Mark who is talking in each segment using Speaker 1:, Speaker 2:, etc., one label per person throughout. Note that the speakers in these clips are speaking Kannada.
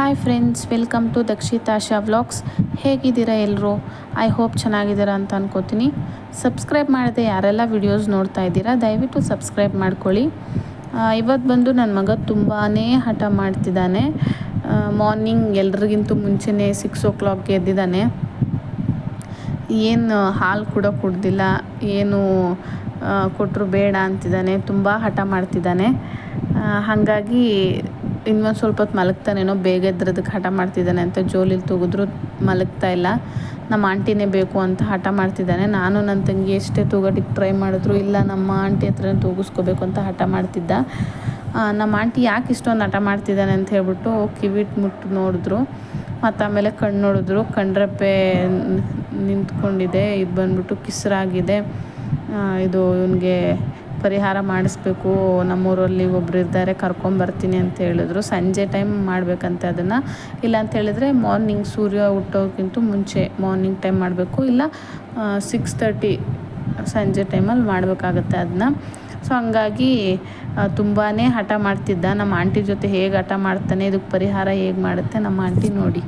Speaker 1: Hi friends welcome to Dakshitasha vlogs ಹೇಗಿದ್ದೀರಾ ಎಲ್ಲರೂ ಐ ಹೋಪ್ ಚೆನ್ನಾಗಿದ್ದೀರಾ ಅಂತ ಅನ್ಕೋತೀನಿ. ಸಬ್ಸ್ಕ್ರೈಬ್ ಮಾಡದೆ ಯಾರೆಲ್ಲ ವಿಡಿಯೋಸ್ ನೋಡ್ತಾ ಇದ್ದೀರಾ, ದಯವಿಟ್ಟು ಸಬ್ಸ್ಕ್ರೈಬ್ ಮಾಡ್ಕೊಳ್ಳಿ. ಇವತ್ತು ಬಂದು ನನ್ನ ಮಗ ತುಂಬಾ ಹಠ ಮಾಡ್ತಿದ್ದಾನೆ. ಮಾರ್ನಿಂಗ್ ಎಲ್ರಿಗಿಂತ ಮುಂಚೆನೇ ಸಿಕ್ಸ್ ಓ ಕ್ಲಾಕ್ಗೆ ಎದ್ದಿದ್ದಾನೆ. ಏನು ಹಾಲು ಕೂಡ ಕುಡ್ದಿಲ್ಲ, ಏನು ಕೊಟ್ಟರು ಬೇಡ ಅಂತಿದ್ದಾನೆ, ತುಂಬ ಹಠ ಮಾಡ್ತಿದ್ದಾನೆ. ಹಾಗಾಗಿ ಇನ್ನೊಂದು ಸ್ವಲ್ಪ ಹೊತ್ತು ಮಲಗ್ತಾನೇನೋ, ಬೇಗ ಎದ್ರದಕ್ಕೆ ಹಠ ಮಾಡ್ತಿದ್ದಾನೆ ಅಂತ ಜೋಲಿಲಿ ತೂಗಿದ್ರು ಮಲಗ್ತಾ ಇಲ್ಲ. ನಮ್ಮ ಆಂಟಿನೇ ಬೇಕು ಅಂತ ಹಠ ಮಾಡ್ತಿದ್ದಾನೆ. ನಾನು ನನ್ನ ತಂಗಿ ಎಷ್ಟೇ ತೂಗಟಿಗೆ ಟ್ರೈ ಮಾಡಿದ್ರು, ಇಲ್ಲ ನಮ್ಮ ಆಂಟಿ ಹತ್ರ ತೂಗಿಸ್ಕೋಬೇಕು ಅಂತ ಹಠ ಮಾಡ್ತಿದ್ದ. ನಮ್ಮ ಆಂಟಿ ಯಾಕೆ ಇಷ್ಟೊಂದು ಹಠ ಮಾಡ್ತಿದ್ದಾನೆ ಅಂತ ಹೇಳ್ಬಿಟ್ಟು ಕಿವಿಟ್ ಮುಟ್ಟು ನೋಡಿದ್ರು. ಮತ್ತು ಆಮೇಲೆ ಕಣ್ಣು ನೋಡಿದ್ರು. ಕಣ್ರಪ್ಪೆ ನಿಂತ್ಕೊಂಡಿದೆ. ಇದು ಬಂದ್ಬಿಟ್ಟು ಕಿಸ್ರಾಗಿದೆ. ಇದು ಇವನಿಗೆ ಪರಿಹಾರ ಮಾಡಿಸ್ಬೇಕು, ನಮ್ಮೂರಲ್ಲಿ ಒಬ್ರು ಇದ್ದಾರೆ ಕರ್ಕೊಂಬರ್ತೀನಿ ಅಂತ ಹೇಳಿದ್ರು. ಸಂಜೆ ಟೈಮ್ ಮಾಡಬೇಕಂತೆ ಅದನ್ನು. ಇಲ್ಲ ಅಂತ ಹೇಳಿದ್ರೆ ಮಾರ್ನಿಂಗ್ ಸೂರ್ಯ ಹುಟ್ಟೋಕ್ಕಿಂತ ಮುಂಚೆ ಮಾರ್ನಿಂಗ್ ಟೈಮ್ ಮಾಡಬೇಕು. ಇಲ್ಲ ಸಿಕ್ಸ್ ತರ್ಟಿ ಸಂಜೆ ಟೈಮಲ್ಲಿ ಮಾಡಬೇಕಾಗತ್ತೆ ಅದನ್ನ. ಸೊ ಹಂಗಾಗಿ ತುಂಬಾ ಹಠ ಮಾಡ್ತಿದ್ದ. ನಮ್ಮ ಆಂಟಿ ಜೊತೆ ಹೇಗೆ ಹಠ ಮಾಡ್ತಾನೆ ಇದಕ್ಕೆ ಪರಿಹಾರ ಹೇಗೆ ಮಾಡುತ್ತೆ, ನಮ್ಮ ಆಂಟಿ ನೋಡಿ.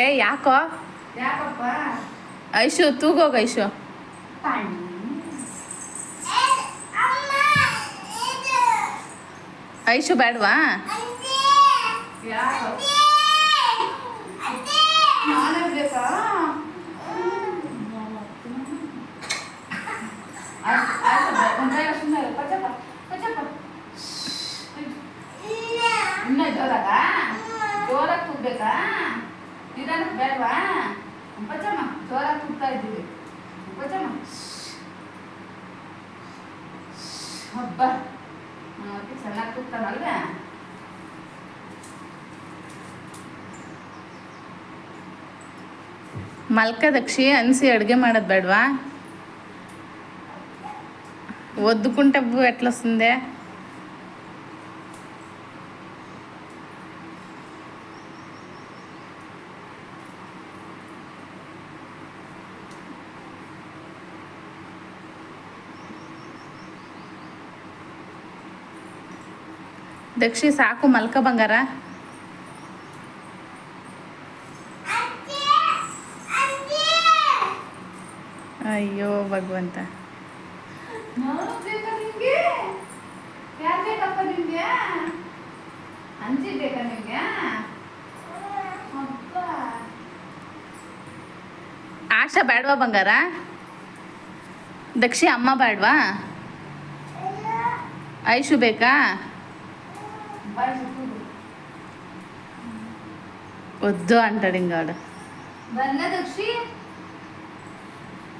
Speaker 1: ಏ ಯಾಕೋ?
Speaker 2: ಯಾಕಪ್ಪ?
Speaker 1: ಐಶು ತೂಗೋಗ ಐಶು. ಐಶು ಬೇಡವಾ
Speaker 2: ಜೋರಾಗ? ಜೋರಾಗಿ ತುಗ್ಬೇಕಾ? ನಿಧಾನಕ್ಕೆ ಬೇಡವಾ? ಪಚಮ್ಮ ಜೋರ ತುಪ್ತಾ ಇದ್ದೀವಿ. ಪಚಮ್ಮ ಹಬ್ಬ. ಅದಕ್ಕೆ ಚೆನ್ನಾಗಿ
Speaker 1: ತುಪ್ತಾನಲ್ವೇ ಮಲ್ಕದಕ್ಷಿ ಅನಿಸಿ ಅಡುಗೆ ಮಾಡೋದು ಬೇಡವಾ? ಒದ್ದುಕುಂಟೆ ಎಟ್ಲಸ್ಂದೆ ದಕ್ಷಿ ಸಾಕು ಮಲ್ಕ ಬಂಗಾರ. ಅಯ್ಯೋ ಭಗವಂತ. ಆಶ ಬೇಡವಾ ಬಂಗಾರ? ದಕ್ಷಿ ಅಮ್ಮ ಬೇಡವಾ ಐಶು ಬೇಕಾ? వద్దు అంటాడు ఇంకాడు
Speaker 2: ಬನ್ನ ದಕ್ಷಿ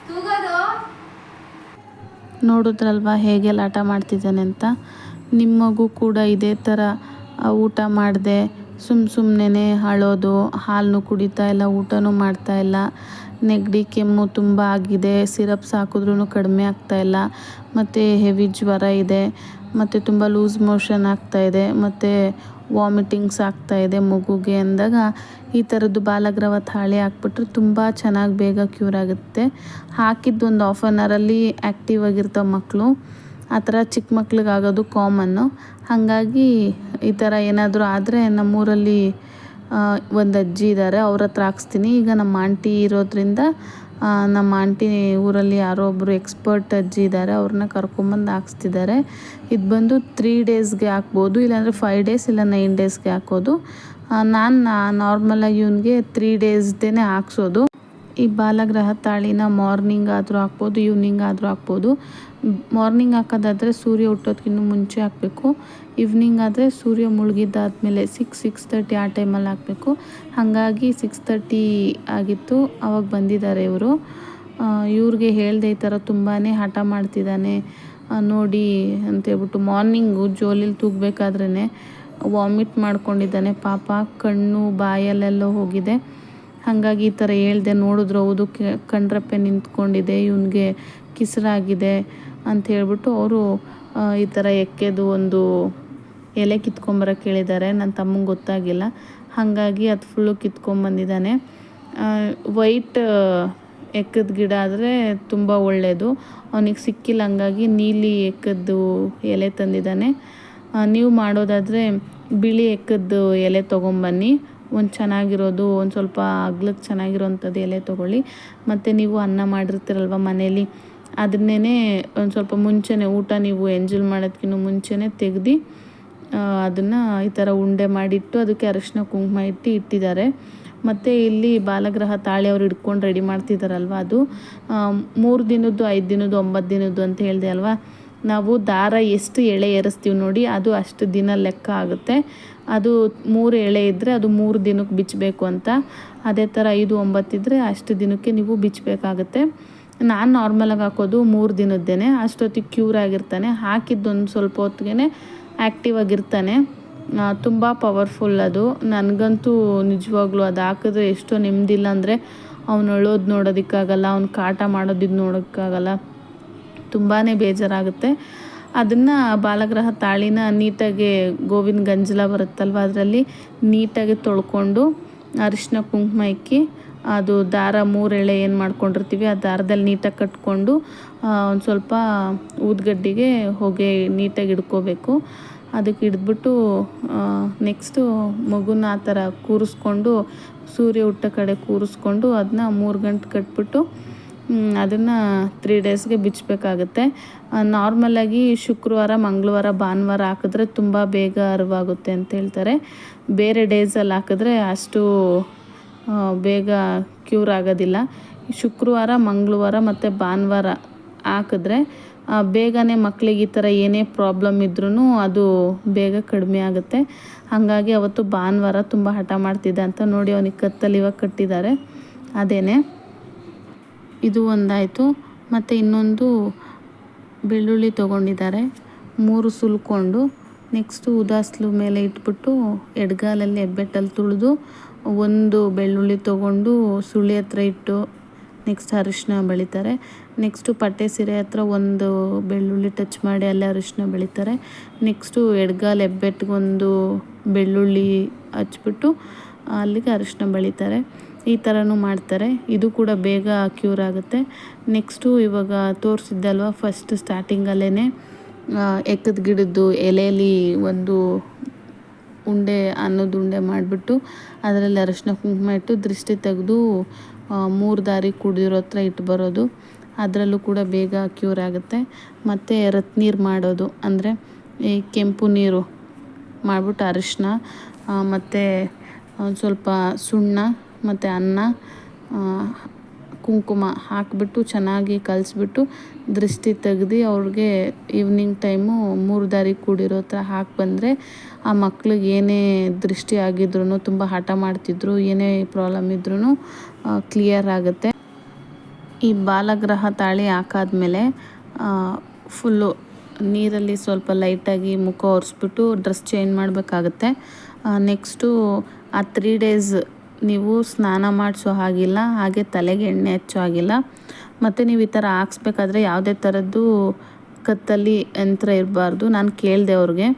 Speaker 2: ತೂಗೋದು
Speaker 1: ನೋಡಿದ್ರಲ್ವಾ ಹೇಗೆ ಆಟ ಮಾಡ್ತಿದ್ದಾನೆ ಅಂತ ನಿಮ್ಮ ಮಗು ಕೂಡ ಇದೇ ಥರ ಆ, ಊಟ ಮಾಡದೆ ಸುಮ್ಮ ಸುಮ್ಮನೆ ಅಳೋದು ಹಾಲನ್ನು ಕುಡಿತಾ ಇಲ್ಲ ಊಟನೂ ಮಾಡ್ತಾ ಇಲ್ಲ ನೆಗಡಿ ಕೆಮ್ಮು ತುಂಬ ಆಗಿದೆ ಸಿರಪ್ಸ್ ಹಾಕಿದ್ರೂ ಕಡಿಮೆ ಆಗ್ತಾ ಇಲ್ಲ ಮತ್ತು ಹೆವಿ ಜ್ವರ ಇದೆ ಮತ್ತು ತುಂಬ ಲೂಸ್ ಮೋಷನ್ ಇದೆ, ಮತ್ತು ವಾಮಿಟಿಂಗ್ಸ್ ಆಗ್ತಾ ಇದೆ ಮಗುಗೆ ಅಂದಾಗ ಈ ಥರದ್ದು ಬಾಲಗ್ರವ ತಾಳಿ ಹಾಕ್ಬಿಟ್ರೆ ತುಂಬ ಚೆನ್ನಾಗಿ ಬೇಗ ಕ್ಯೂರ್ ಆಗುತ್ತೆ. ಹಾಕಿದ್ದು ಒಂದು ಆಫ್ ಆನ್ ಅವರಲ್ಲಿ ಆ್ಯಕ್ಟಿವ್ ಆಗಿರ್ತಾವೆ ಮಕ್ಕಳು ಆ ಥರ ಚಿಕ್ಕ ಮಕ್ಳಿಗಾಗೋದು ಕಾಮನ್ನು ಹಾಗಾಗಿ ಈ ಥರ ಏನಾದರೂ ಆದರೆ ನಮ್ಮೂರಲ್ಲಿ ಒಂದು ಅಜ್ಜಿ ಇದ್ದಾರೆ ಅವ್ರ ಹತ್ರ ಹಾಕ್ಸ್ತೀನಿ. ಈಗ ನಮ್ಮ ಆಂಟಿ ಇರೋದ್ರಿಂದ ನಮ್ಮ ಆಂಟಿ ಊರಲ್ಲಿ ಯಾರೋ ಒಬ್ಬರು ಎಕ್ಸ್ಪರ್ಟ್ ಅಜ್ಜಿ ಇದ್ದಾರೆ ಅವ್ರನ್ನ ಕರ್ಕೊಂಬಂದು ಹಾಕ್ಸ್ತಿದ್ದಾರೆ. ಇದು ಬಂದು ತ್ರೀ ಡೇಸ್ಗೆ ಹಾಕ್ಬೋದು, ಇಲ್ಲಾಂದರೆ ಫೈವ್ ಡೇಸ್ ಇಲ್ಲ ನೈನ್ ಡೇಸ್ಗೆ ಹಾಕೋದು. ನಾನು ನಾರ್ಮಲಾಗಿ ಇವನಿಗೆ ತ್ರೀ ಡೇಸ್ದೇ ಹಾಕ್ಸೋದು. ಈ ಬಾಲಗ್ರಹ ತಾಳಿನ ಮಾರ್ನಿಂಗ್ ಆದರೂ ಹಾಕ್ಬೋದು ಈವ್ನಿಂಗ್ ಆದರೂ ಹಾಕ್ಬೋದು. ಮಾರ್ನಿಂಗ್ ಹಾಕೋದಾದರೆ ಸೂರ್ಯ ಹುಟ್ಟೋದಕ್ಕಿಂತ ಮುಂಚೆ ಹಾಕಬೇಕು. ಈವ್ನಿಂಗ್ ಆದರೆ ಸೂರ್ಯ ಮುಳುಗಿದ್ದಾದ್ಮೇಲೆ ಸಿಕ್ಸ್ ಸಿಕ್ಸ್ ತರ್ಟಿ ಆ ಟೈಮಲ್ಲಿ ಹಾಕಬೇಕು. ಹಾಗಾಗಿ ಸಿಕ್ಸ್ ತರ್ಟಿ ಆಗಿತ್ತು. ಅವಾಗ ಬಂದಿದ್ದಾರೆ ಇವರು. ಇವ್ರಿಗೆ ಹೇಳಿದೆ ಈ ಥರ ತುಂಬಾ ಹಠ ಮಾಡ್ತಿದ್ದಾನೆ. ನೋಡಿ ಅಂತೇಳ್ಬಿಟ್ಟು ಮಾರ್ನಿಂಗು ಜೋಲಿಲಿ ತೂಗಬೇಕಾದ್ರೇ ವಾಮಿಟ್ ಮಾಡ್ಕೊಂಡಿದ್ದಾನೆ. ಪಾಪ ಕಣ್ಣು ಬಾಯಲ್ಲೆಲ್ಲ ಹೋಗಿದೆ. ಹಾಗಾಗಿ ಈ ಥರ ಹೇಳ್ದೆ ನೋಡಿದ್ರು. ಹೌದು ಕಣ್ರಪ್ಪೆ ನಿಂತ್ಕೊಂಡಿದೆ. ಇವನಿಗೆ ಕಿಸರಾಗಿದೆ. ಅಂತ ಹೇಳ್ಬಿಟ್ಟು ಅವರು ಈ ಥರ ಎಕ್ಕೆದು ಒಂದು ಎಲೆ ಕಿತ್ಕೊಂಬರಕ್ಕೆ ಹೇಳಿದ್ದಾರೆ. ನನ್ನ ತಮ್ಮಂಗೆ ಗೊತ್ತಾಗಿಲ್ಲ. ಹಾಗಾಗಿ ಅದು ಫುಲ್ಲು ಕಿತ್ಕೊಂಬಂದಿದ್ದಾನೆ ವೈಟ್ ಎಕ್ಕದ ಗಿಡ ಆದರೆ ತುಂಬ ಒಳ್ಳೆಯದು ಅವನಿಗೆ ಸಿಕ್ಕಿಲ್ಲ, ಹಂಗಾಗಿ ನೀಲಿ ಎಕ್ಕದ್ದು ಎಲೆ ತಂದಿದ್ದಾನೆ. ನೀವು ಮಾಡೋದಾದರೆ ಬಿಳಿ ಎಕ್ಕದ್ದು ಎಲೆ ತೊಗೊಂಬನ್ನಿ. ಒಂದು ಚೆನ್ನಾಗಿರೋದು, ಒಂದು ಸ್ವಲ್ಪ ಅಗ್ಲಕ್ಕೆ ಚೆನ್ನಾಗಿರೋವಂಥದ್ದು ಎಲೆ ತೊಗೊಳ್ಳಿ. ಮತ್ತು ನೀವು ಅನ್ನ ಮಾಡಿರ್ತೀರಲ್ವ ಮನೇಲಿ? ಅದನ್ನೇ ಒಂದು ಸ್ವಲ್ಪ ಮುಂಚೆನೇ ಊಟ ನೀವು ಎಂಜಲ್ ಮಾಡೋದಕ್ಕಿಂತ ಮುಂಚೆನೇ ತೆಗ್ದು ಅದನ್ನು ಈ ಥರ ಉಂಡೆ ಮಾಡಿಟ್ಟು ಅದಕ್ಕೆ ಅರಶಿನ ಕುಂಕುಮ ಇಟ್ಟು ಇಟ್ಟಿದ್ದಾರೆ. ಮತ್ತು ಇಲ್ಲಿ ಬಾಲಗ್ರಹ ತಾಳಿ ಅವ್ರು ಹಿಡ್ಕೊಂಡು ರೆಡಿ ಮಾಡ್ತಿದ್ದಾರಲ್ವ ಅದು? ಮೂರು ದಿನದ್ದು, ಐದು ದಿನದ್ದು, ಒಂಬತ್ತು ದಿನದ್ದು ಅಂತ ಹೇಳಿದೆ ಅಲ್ವಾ? ನಾವು ದಾರ ಎಷ್ಟು ಎಳೆ ಏರಿಸ್ತೀವಿ ನೋಡಿ, ಅದು ಅಷ್ಟು ದಿನ ಲೆಕ್ಕ ಆಗುತ್ತೆ. ಅದು ಮೂರು ಎಳೆ ಇದ್ದರೆ ಅದು ಮೂರು ದಿನಕ್ಕೆ ಬಿಚ್ಚಬೇಕು ಅಂತ. ಅದೇ ಥರ ಐದು ಒಂಬತ್ತಿದ್ರೆ ಅಷ್ಟು ದಿನಕ್ಕೆ ನೀವು ಬಿಚ್ಚಬೇಕಾಗತ್ತೆ. ನಾನು ನಾರ್ಮಲಾಗಿ ಹಾಕೋದು ಮೂರು ದಿನದ್ದೇನೆ. ಅಷ್ಟೊತ್ತಿಗೆ ಕ್ಯೂರ್ ಆಗಿರ್ತಾನೆ. ಹಾಕಿದ್ದೊಂದು ಸ್ವಲ್ಪ ಹೊತ್ತಿಗೆ ಆ್ಯಕ್ಟಿವ್ ಆಗಿರ್ತಾನೆ. ತುಂಬ ಪವರ್ಫುಲ್ ಅದು. ನನಗಂತೂ ನಿಜವಾಗ್ಲೂ ಅದು ಹಾಕಿದ್ರೆ ಎಷ್ಟೋ ನೆಮ್ಮದಿಲ್ಲ ಅಂದರೆ ಅವ್ನು ಅಳೋದು ನೋಡೋದಕ್ಕಾಗಲ್ಲ, ಅವ್ನು ಕಾಟ ಮಾಡೋದಿದ್ದು ನೋಡೋಕ್ಕಾಗಲ್ಲ. ತುಂಬಾ ಬೇಜಾರಾಗುತ್ತೆ. ಅದನ್ನು ಬಾಲಗ್ರಹ ತಾಳಿನ ನೀಟಾಗಿ ಗೋವಿನ ಗಂಜಲ ಬರುತ್ತಲ್ವ ಅದರಲ್ಲಿ ನೀಟಾಗಿ ತೊಳ್ಕೊಂಡು ಅರಿಶಿನ ಕುಂಕುಮ ಇಕ್ಕಿ ಅದು ದಾರ ಮೂರೆಳೆ ಏನು ಮಾಡ್ಕೊಂಡಿರ್ತೀವಿ, ಆ ದಾರದಲ್ಲಿ ನೀಟಾಗಿ ಕಟ್ಕೊಂಡು ಒಂದು ಸ್ವಲ್ಪ ಊದ್ಗಡ್ಡಿಗೆ ಹೊಗೆ ನೀಟಾಗಿ ಇಡ್ಕೋಬೇಕು. ಅದಕ್ಕೆ ಹಿಡಿದ್ಬಿಟ್ಟು ನೆಕ್ಸ್ಟು ಮಗುನ ಆ ಥರ ಕೂರಿಸ್ಕೊಂಡು, ಸೂರ್ಯ ಹುಟ್ಟ ಕಡೆ ಕೂರಿಸ್ಕೊಂಡು ಅದನ್ನ ಮೂರು ಗಂಟೆ ಕಟ್ಬಿಟ್ಟು ಅದನ್ನು ತ್ರೀ ಡೇಸ್ಗೆ ಬಿಚ್ಚಬೇಕಾಗುತ್ತೆ ನಾರ್ಮಲಾಗಿ ಶುಕ್ರವಾರ, ಮಂಗಳವಾರ, ಭಾನುವಾರ ಹಾಕಿದ್ರೆ ತುಂಬ ಬೇಗ ಅರಿವಾಗುತ್ತೆ ಅಂತ ಹೇಳ್ತಾರೆ. ಬೇರೆ ಡೇಸಲ್ಲಿ ಹಾಕಿದ್ರೆ ಅಷ್ಟು ಬೇಗ ಕ್ಯೂರ್ ಆಗೋದಿಲ್ಲ. ಶುಕ್ರವಾರ, ಮಂಗಳವಾರ ಮತ್ತು ಭಾನುವಾರ ಹಾಕಿದ್ರೆ ಬೇಗನೆ ಮಕ್ಕಳಿಗೆ ಈ ಥರ ಏನೇ ಪ್ರಾಬ್ಲಮ್ ಇದ್ರೂ ಅದು ಬೇಗ ಕಡಿಮೆ ಆಗುತ್ತೆ. ಹಾಗಾಗಿ ಅವತ್ತು ಭಾನುವಾರ ತುಂಬ ಹಠ ಮಾಡ್ತಿದ್ದ ಅಂತ ನೋಡಿ ಅವನಿಗೆ ಕತ್ತಲ್ಲಿ ಇವಾಗ ಕಟ್ಟಿದ್ದಾರೆ. ಅದೇನೆ. ಇದು ಒಂದಾಯಿತು. ಮತ್ತು ಇನ್ನೊಂದು ಬೆಳ್ಳುಳ್ಳಿ ತೊಗೊಂಡಿದ್ದಾರೆ. ಮೂರು ಸುಲ್ಕೊಂಡು ನೆಕ್ಸ್ಟು ಉದಾಸ್ಲು ಮೇಲೆ ಇಟ್ಬಿಟ್ಟು ಎಡ್ಗಾಲಲ್ಲಿ ಹೆಬ್ಬೆಟ್ಟಲ್ಲಿ ತುಳಿದು ಒಂದು ಬೆಳ್ಳುಳ್ಳಿ ತೊಗೊಂಡು ಸುಳಿ ಹತ್ರ ಇಟ್ಟು ನೆಕ್ಸ್ಟ್ ಅರಿಶಿನ ಬೆಳಿತಾರೆ. ನೆಕ್ಸ್ಟು ಪಟ್ಟೆ ಸೀರೆ ಹತ್ರ ಒಂದು ಬೆಳ್ಳುಳ್ಳಿ ಟಚ್ ಮಾಡಿ ಅಲ್ಲೇ ಅರಿಶಿನ ಬೆಳಿತಾರೆ. ನೆಕ್ಸ್ಟು ಎಡ್ಗಾಲ್ ಹೆಬ್ಬೆಟ್ಗೊಂದು ಬೆಳ್ಳುಳ್ಳಿ ಹಚ್ಬಿಟ್ಟು ಅಲ್ಲಿಗೆ ಅರಿಶಿನ ಬೆಳೀತಾರೆ. ಈ ಥರನೂ ಮಾಡ್ತಾರೆ. ಇದು ಕೂಡ ಬೇಗ ಕ್ಯೂರ್ ಆಗುತ್ತೆ. ನೆಕ್ಸ್ಟು ಇವಾಗ ತೋರಿಸಿದ್ದಲ್ವ ಫಸ್ಟ್ ಸ್ಟಾರ್ಟಿಂಗಲ್ಲೇ ಎಕ್ಕದ ಗಿಡದ್ದು ಎಲೆಯಲ್ಲಿ ಒಂದು ಉಂಡೆ ಅನ್ನದ ಉಂಡೆ ಮಾಡಿಬಿಟ್ಟು ಅದರಲ್ಲಿ ಅರಶಿನ ಕುಂಕುಮ ಇಟ್ಟು ದೃಷ್ಟಿ ತೆಗೆದು ಮೂರು ದಾರಿ ಕುಡಿದಿರೋ ಹತ್ರ ಇಟ್ಟು ಬರೋದು. ಅದರಲ್ಲೂ ಕೂಡ ಬೇಗ ಕ್ಯೂರ್ ಆಗುತ್ತೆ. ಮತ್ತು ರತ್ನೀರು ಮಾಡೋದು. ಅಂದರೆ ಈ ಕೆಂಪು ನೀರು ಮಾಡಿಬಿಟ್ಟು ಅರಶಿನ ಮತ್ತು ಒಂದು ಸ್ವಲ್ಪ ಸುಣ್ಣ, ಮತ್ತು ಅನ್ನ ಕುಂಕುಮ ಹಾಕಿಬಿಟ್ಟು ಚೆನ್ನಾಗಿ ಕಲಿಸ್ಬಿಟ್ಟು ದೃಷ್ಟಿ ತೆಗ್ದು ಅವ್ರಿಗೆ ಈವ್ನಿಂಗ್ ಟೈಮು ಮೂರು ದಾರಿ ಕೂಡಿರೋ ಥರ ಹಾಕಿ ಬಂದರೆ ಆ ಮಕ್ಳಿಗೆ ಏನೇ ದೃಷ್ಟಿ ಆಗಿದ್ರು ತುಂಬ ಹಠ ಮಾಡ್ತಿದ್ರು, ಏನೇ ಪ್ರಾಬ್ಲಮ್ ಇದ್ರೂ ಕ್ಲಿಯರ್ ಆಗುತ್ತೆ. ಈ ಬಾಲಗ್ರಹ ತಾಳಿ ಹಾಕಾದ್ಮೇಲೆ ಫುಲ್ಲು ನೀರಲ್ಲಿ ಸ್ವಲ್ಪ ಲೈಟಾಗಿ ಮುಖ ಒರೆಸ್ಬಿಟ್ಟು ಡ್ರೆಸ್ ಚೇಂಜ್ ಮಾಡಬೇಕಾಗತ್ತೆ. ನೆಕ್ಸ್ಟು ಆ ತ್ರೀ ಡೇಸ್ ನೀವು ಸ್ನಾನ ಮಾಡಿಸೋ ಹಾಗಿಲ್ಲ, ಹಾಗೆ ತಲೆಗೆ ಎಣ್ಣೆ ಹಚ್ಚೋ ಹಾಗಿಲ್ಲ. ಮತ್ತು ನೀವು ಈ ಥರ ಹಾಕ್ಸ್ಬೇಕಾದ್ರೆ ಯಾವುದೇ ಥರದ್ದು ಕತ್ತಲ್ಲಿ ಯಂತ್ರ ಇರಬಾರ್ದು. ನಾನು ಕೇಳಿದೆ ಅವ್ರಿಗೆ.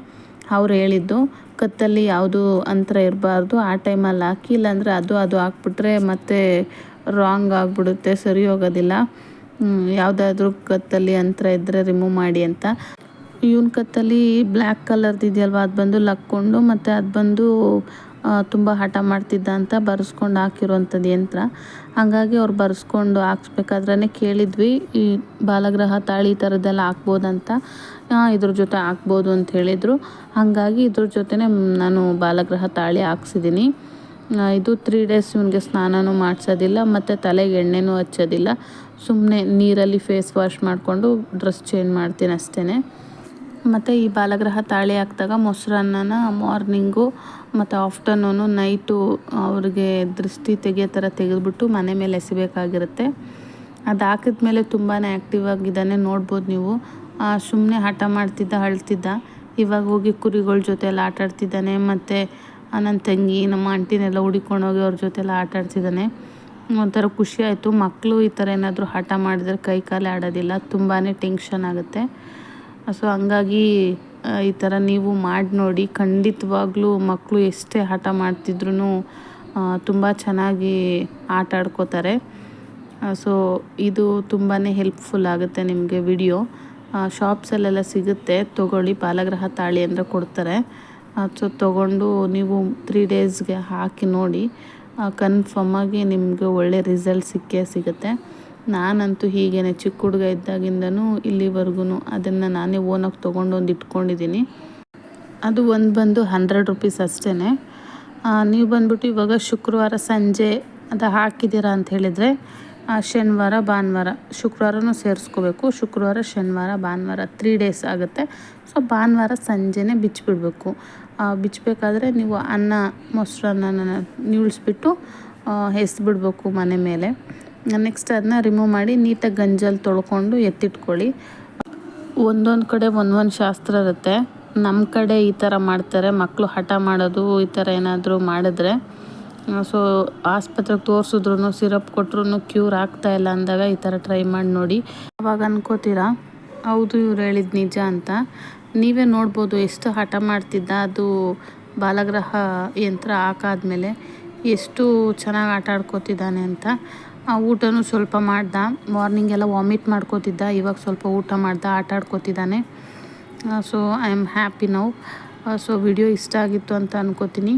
Speaker 1: ಅವ್ರು ಹೇಳಿದ್ದು, ಕತ್ತಲ್ಲಿ ಯಾವುದು ಅಂತರ ಇರಬಾರ್ದು. ಆ ಟೈಮಲ್ಲಿ ಹಾಕಿ, ಇಲ್ಲಾಂದರೆ ಅದು ಅದು ಹಾಕ್ಬಿಟ್ರೆ ಮತ್ತೆ ರಾಂಗ್ ಆಗಿಬಿಡುತ್ತೆ, ಸರಿ ಹೋಗೋದಿಲ್ಲ. ಯಾವುದಾದ್ರೂ ಕತ್ತಲ್ಲಿ ಅಂತರ ಇದ್ದರೆ ರಿಮೂವ್ ಮಾಡಿ ಅಂತ. ಇವನ್ ಕತ್ತಲ್ಲಿ ಬ್ಲ್ಯಾಕ್ ಕಲರ್ದು ಇದೆಯಲ್ವ? ಅದು ಬಂದು ಲಕ್ಕೊಂಡು, ಮತ್ತು ಅದು ಬಂದು ತುಂಬ ಹಠ ಮಾಡ್ತಿದ್ದ ಅಂತ ಬರೆಸ್ಕೊಂಡು ಹಾಕಿರುವಂಥದ್ದು ಯಂತ್ರ. ಹಾಗಾಗಿ ಅವ್ರು ಬರೆಸ್ಕೊಂಡು ಹಾಕ್ಸ್ಬೇಕಾದ್ರೆ ಕೇಳಿದ್ವಿ, ಈ ಬಾಲಗ್ರಹ ತಾಳಿ ಈ ಥರದ್ದೆಲ್ಲ ಹಾಕ್ಬೋದಂತ. ಇದ್ರ ಜೊತೆ ಹಾಕ್ಬೋದು ಅಂತ ಹೇಳಿದರು. ಹಾಗಾಗಿ ಇದ್ರ ಜೊತೆನೇ ನಾನು ಬಾಲಗ್ರಹ ತಾಳಿ ಹಾಕ್ಸಿದ್ದೀನಿ ಇದು ತ್ರೀ ಡೇಸ್ ಇವನಿಗೆ ಸ್ನಾನನೂ ಮಾಡಿಸೋದಿಲ್ಲ, ಮತ್ತು ತಲೆಗೆ ಎಣ್ಣೆನೂ ಹಚ್ಚೋದಿಲ್ಲ. ಸುಮ್ಮನೆ ನೀರಲ್ಲಿ ಫೇಸ್ ವಾಶ್ ಮಾಡಿಕೊಂಡು ಡ್ರೆಸ್ ಚೇಂಜ್ ಮಾಡ್ತೀನಿ ಅಷ್ಟೇ ಮತ್ತು ಈ ಬಾಲಗ್ರಹ ತಾಳಿ ಹಾಕಿದಾಗ ಮೊಸರನ್ನನ ಮಾರ್ನಿಂಗು ಮತ್ತು ಆಫ್ಟರ್ನೂನು ನೈಟು ಅವ್ರಿಗೆ ದೃಷ್ಟಿ ತೆಗೆಯೋ ಥರ ತೆಗೆದುಬಿಟ್ಟು ಮನೆ ಮೇಲೆ ಎಸಿಬೇಕಾಗಿರುತ್ತೆ. ಅದು ಹಾಕಿದ ಮೇಲೆ ತುಂಬಾ ಆ್ಯಕ್ಟಿವ್ ಆಗಿದ್ದಾನೆ, ನೋಡ್ಬೋದು ನೀವು. ಸುಮ್ಮನೆ ಹಠ ಮಾಡ್ತಿದ್ದ, ಅಳ್ತಿದ್ದ. ಇವಾಗ ಹೋಗಿ ಕುರಿಗಳ ಜೊತೆ ಎಲ್ಲ ಆಟ ಆಡ್ತಿದ್ದಾನೆ, ಮತ್ತು ನನ್ನ ತಂಗಿ, ನಮ್ಮ ಆಂಟಿನೆಲ್ಲ ಹುಡಿಕೊಂಡು ಹೋಗಿ ಅವ್ರ ಜೊತೆ ಎಲ್ಲ ಆಟ ಆಡ್ತಿದ್ದಾನೆ. ಒಂಥರ ಖುಷಿ ಆಯಿತು. ಮಕ್ಕಳು ಈ ಥರ ಏನಾದರೂ ಹಠ ಮಾಡಿದ್ರೆ ಕೈ ಕಾಲೇ ಆಡೋದಿಲ್ಲ. ತುಂಬಾ ಟೆನ್ಷನ್ ಆಗುತ್ತೆ. ಸೊ ಹಂಗಾಗಿ ಈ ಥರ ನೀವು ಮಾಡಿ ನೋಡಿ. ಖಂಡಿತವಾಗ್ಲೂ ಮಕ್ಕಳು ಎಷ್ಟೇ ಆಟ ಮಾಡ್ತಿದ್ರು ತುಂಬ ಚೆನ್ನಾಗಿ ಆಟ ಆಡ್ಕೋತಾರೆ. ಸೊ ಇದು ತುಂಬಾ ಹೆಲ್ಪ್ಫುಲ್ ಆಗುತ್ತೆ ನಿಮಗೆ ವಿಡಿಯೋ ಶಾಪ್ಸಲ್ಲೆಲ್ಲ ಸಿಗುತ್ತೆ. ತೊಗೊಳ್ಳಿ ಬಾಲಗ್ರಹ ತಾಳಿ ಅಂದರೆ ಕೊಡ್ತಾರೆ. ಸೊ ತೊಗೊಂಡು ನೀವು ತ್ರೀ ಡೇಸ್ಗೆ ಹಾಕಿ ನೋಡಿ ಕನ್ಫರ್ಮಾಗಿ ನಿಮಗೆ ಒಳ್ಳೆ ರಿಸಲ್ಟ್ ಸಿಕ್ಕೇ ಸಿಗುತ್ತೆ. ನಾನಂತೂ ಹೀಗೇನೆ ಚಿಕ್ಕ ಹುಡುಗ ಇದ್ದಾಗಿಂದನೂ ಇಲ್ಲಿವರೆಗೂ ಅದನ್ನು ನಾನೇ ಓನಾಗಿ ತೊಗೊಂಡು ಒಂದು ಇಟ್ಕೊಂಡಿದ್ದೀನಿ. ಅದು ಒಂದು ಬಂದು ಹಂಡ್ರೆಡ್ ರುಪೀಸ್ ಅಷ್ಟೇ ನೀವು ಬಂದ್ಬಿಟ್ಟು ಇವಾಗ ಶುಕ್ರವಾರ ಸಂಜೆ ಅದು ಹಾಕಿದ್ದೀರಾ ಅಂತ ಹೇಳಿದರೆ ಶನಿವಾರ, ಭಾನುವಾರ ಶುಕ್ರವಾರನೂ ಸೇರಿಸ್ಕೋಬೇಕು. ಶುಕ್ರವಾರ, ಶನಿವಾರ, ಭಾನುವಾರ ತ್ರೀ ಡೇಸ್ ಆಗುತ್ತೆ. ಸೊ ಭಾನುವಾರ ಸಂಜೆನೇ ಬಿಚ್ಚಿಬಿಡ್ಬೇಕು ಬಿಚ್ಚಬೇಕಾದ್ರೆ ನೀವು ಅನ್ನ, ಮೊಸರನ್ನ ನೀಳಿಸ್ಬಿಟ್ಟು ಎಸ್ಬಿಡ್ಬೇಕು ಮನೆ ಮೇಲೆ. ನೆಕ್ಸ್ಟ್ ಅದನ್ನ ರಿಮೂವ್ ಮಾಡಿ ನೀಟಾಗಿ ಗಂಜಲ್ಲಿ ತೊಳ್ಕೊಂಡು ಎತ್ತಿಟ್ಕೊಳ್ಳಿ. ಒಂದೊಂದು ಕಡೆ ಒಂದೊಂದು ಶಾಸ್ತ್ರ ಇರುತ್ತೆ. ನಮ್ಮ ಕಡೆ ಈ ಥರ ಮಾಡ್ತಾರೆ ಮಕ್ಕಳು ಹಠ ಮಾಡೋದು, ಈ ಥರ ಏನಾದರೂ ಮಾಡಿದ್ರೆ ಸೊ ಆಸ್ಪತ್ರೆಗೆ ತೋರಿಸಿದ್ರು ಸಿರಪ್ ಕೊಟ್ಟರು ಕ್ಯೂರ್ ಆಗ್ತಾ ಇಲ್ಲ ಅಂದಾಗ ಈ ಥರ ಟ್ರೈ ಮಾಡಿ ನೋಡಿ. ಅವಾಗ ಅನ್ಕೋತೀರಾ? ಹೌದು, ಇವ್ರು ಹೇಳಿದ ನಿಜ ಅಂತ. ನೀವೇ ನೋಡ್ಬೋದು ಎಷ್ಟು ಹಠ ಮಾಡ್ತಿದ್ದ, ಅದು ಬಾಲಗ್ರಹ ಯಂತ್ರ ಹಾಕಾದ್ಮೇಲೆ ಎಷ್ಟು ಚೆನ್ನಾಗಿ ಆಟ ಆಡ್ಕೋತಿದ್ದಾನೆ ಅಂತ. ಆ ಊಟನೂ ಸ್ವಲ್ಪ ಮಾಡ್ದ. ಮಾರ್ನಿಂಗ್ ಎಲ್ಲ ವಾಮಿಟ್ ಮಾಡ್ಕೋತಿದ್ದ. ಇವಾಗ ಸ್ವಲ್ಪ ಊಟ ಮಾಡ್ದ, ಆಟ ಆಡ್ಕೋತಿದ್ದಾನೆ. So I am happy now so video ಇಷ್ಟ ಆಗಿತ್ತು ಅಂತ ಅನ್ಕೋತೀನಿ.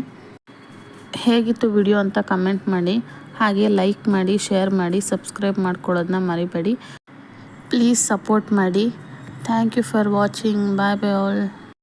Speaker 1: ಹೇಗಿತ್ತು ವಿಡಿಯೋ ಅಂತ ಕಮೆಂಟ್ ಮಾಡಿ. ಹಾಗೆ ಲೈಕ್ ಮಾಡಿ ಶೇರ್ ಮಾಡಿ ಸಬ್ಸ್ಕ್ರೈಬ್ ಮಾಡ್ಕೊಳ್ಳೋದನ್ನ ಮರಿಬೇಡಿ. ಪ್ಲೀಸ್ ಸಪೋರ್ಟ್ ಮಾಡಿ. Thank you for watching bye bye all